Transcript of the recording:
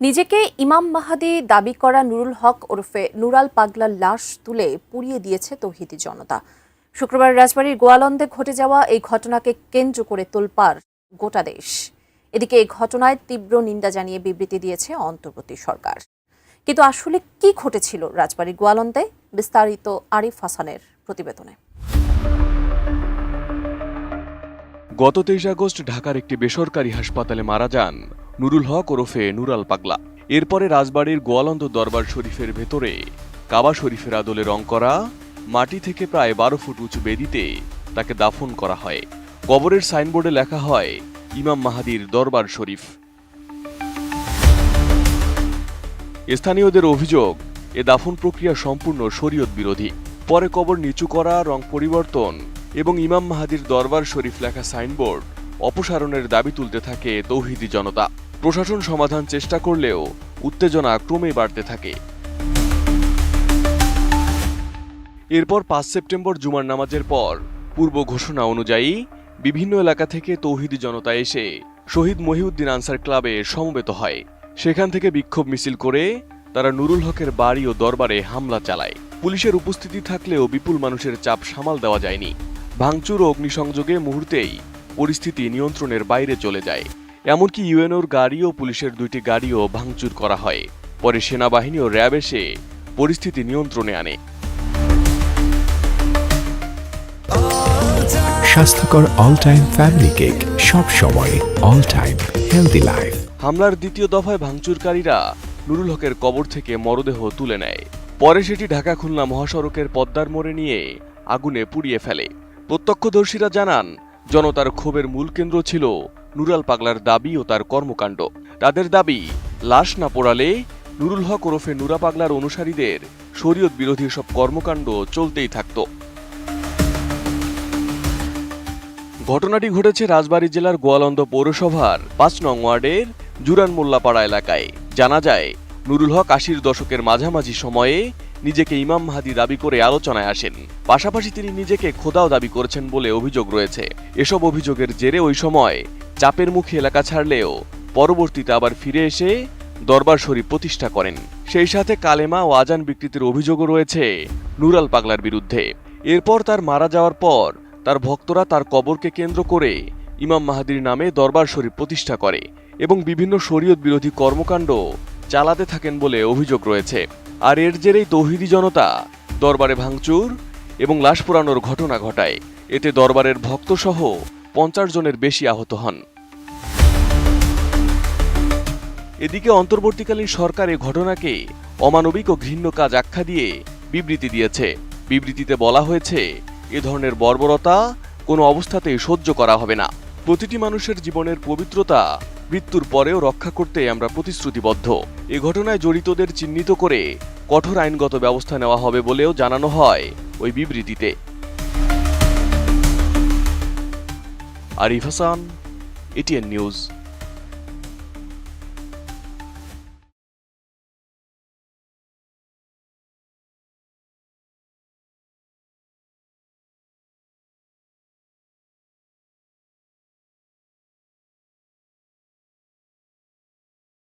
নিজেকে ইমাম মাহাদি দাবি করা নুরুল হক ওরফে নুরাল পাগলার লাশ তুলে পুড়িয়ে দিয়েছে তৌহিদি জনতা। শুক্রবার রাজবাড়ির গোয়ালন্দে ঘটে যাওয়া এই ঘটনাকে কেন্দ্র করে তোলপার গোটা দেশ। এদিকে এই ঘটনায় তীব্র নিন্দা জানিয়ে বিবৃতি দিয়েছে অন্তর্বর্তী সরকার। কিন্তু আসলে কি ঘটেছিল রাজবাড়ির গোয়ালন্দে? বিস্তারিত আরিফ হাসানের প্রতিবেদনে। গত তেইশ আগস্ট ঢাকার একটি বেসরকারি হাসপাতালে মারা যান নুরুল হক ওরফে নুরাল পাগলা। এরপরে রাজবাড়ির গোয়ালন্দ দরবার শরীফের ভেতরে কাবা শরীফের আদলে রং করা, মাটি থেকে প্রায় বারো ফুট উঁচু বেদিতে তাকে দাফন করা হয়। কবরের সাইনবোর্ডে লেখা হয়, ইমাম মাহাদির দরবার শরীফ। স্থানীয়দের অভিযোগ, এ দাফন প্রক্রিয়া সম্পূর্ণ শরীয়ত বিরোধী। পরে কবর নিচু করা, রং পরিবর্তন এবং ইমাম মাহাদির দরবার শরীফ লেখা সাইনবোর্ড অপসারণের দাবি তুলতে থাকে তৌহিদি জনতা। প্রশাসন সমাধান চেষ্টা করলেও উত্তেজনা ক্রমেই বাড়তে থাকে। এরপর পাঁচ সেপ্টেম্বর জুমার নামাজের পর পূর্ব ঘোষণা অনুযায়ী বিভিন্ন এলাকা থেকে তৌহিদি জনতা এসে শহীদ মহিউদ্দিন আনসার ক্লাবে সমবেত হয়। সেখান থেকে বিক্ষোভ মিছিল করে তারা নুরুল হকের বাড়ি ও দরবারে হামলা চালায়। পুলিশের উপস্থিতি থাকলেও বিপুল মানুষের চাপ সামাল দেওয়া যায়নি। ভাঙচুর ও অগ্নিসংযোগে মুহূর্তেই পরিস্থিতি নিয়ন্ত্রণের বাইরে চলে যায়। এমনকি ইউএনওর গাড়ি ও পুলিশের দুইটি গাড়িও ভাঙচুর করা হয়। পরে সেনাবাহিনী ও র্যাব এসে পরিস্থিতি নিয়ন্ত্রণে আনে। স্বাস্থ্যকর অল টাইম ফ্যামিলি কেক সব সময় অল টাইম হেলদি লাইফ হামলার দ্বিতীয় দফায় ভাঙচুরকারীরা নুরুল হকের কবর থেকে মরদেহ তুলে নেয়। পরে সেটি ঢাকা খুলনা মহাসড়কের পদ্মার মোড়ে নিয়ে আগুনে পুড়িয়ে ফেলে। প্রত্যক্ষদর্শীরা জানান জনতার ক্ষোভের মূল কেন্দ্র ছিল নুরাল পাগলার দাবি ও তার কর্মকাণ্ড। তাদের দাবি, লাশ না পোড়ালে নুরুল হক ওরফে নুরা পাগলার অনুসারীদের শরীয়ত বিরোধী সব কর্মকাণ্ড চলতেই থাকত। ঘটনাটি ঘটেছে রাজবাড়ী জেলার গোয়ালন্দ পৌরসভার পাঁচ নং ওয়ার্ডের জুরান মোল্লাপাড়া এলাকায়। জানা যায়, নুরুল হক আশির দশকের মাঝামাঝি সময়ে নিজেকে ইমাম মাহাদি দাবি করে আলোচনায় আসেন। পাশাপাশি তিনি নিজেকে খোদাও দাবি করেছেন বলে অভিযোগ রয়েছে। এসব অভিযোগের জেরে ওই সময় চাপের মুখে এলাকা ছাড়লেও পরবর্তীতে আবার ফিরে এসে দরবার শরীফ প্রতিষ্ঠা করেন। সেই সাথে কালেমা ও আজান বিকৃতির অভিযোগও রয়েছে নুরাল পাগলার বিরুদ্ধে। এরপর তার মারা যাওয়ার পর তার ভক্তরা তার কবরকে কেন্দ্র করে ইমাম মাহাদির নামে দরবার শরীফ প্রতিষ্ঠা করে এবং বিভিন্ন শরীয়ত বিরোধী কর্মকাণ্ড চালাতে থাকেন বলে অভিযোগ রয়েছে। আর এর জেরেই তৌহিদি জনতা, দরবারে ভাঙচুর এবং লাশ পোড়ানোর ঘটনা ঘটায়। এতে দরবারের ভক্তসহ পঞ্চাশ জনের বেশি আহত হন। এদিকে অন্তর্বর্তীকালীন সরকার এ ঘটনাকে অমানবিক ও ঘৃণ্য কাজ আখ্যা দিয়ে বিবৃতি দিয়েছে। বিবৃতিতে বলা হয়েছে, এ ধরনের বর্বরতা কোনো অবস্থাতেই সহ্য করা হবে না। প্রতিটি মানুষের জীবনের পবিত্রতা মৃত্যুর পরেও রক্ষা করতে আমরা প্রতিশ্রুতিবদ্ধ। এ ঘটনায় জড়িতদের চিহ্নিত করে কঠোর আইনগত ব্যবস্থা নেওয়া হবে বলেও জানানো হয় ওই বিবৃতিতে। Arif Hasan, ATN news.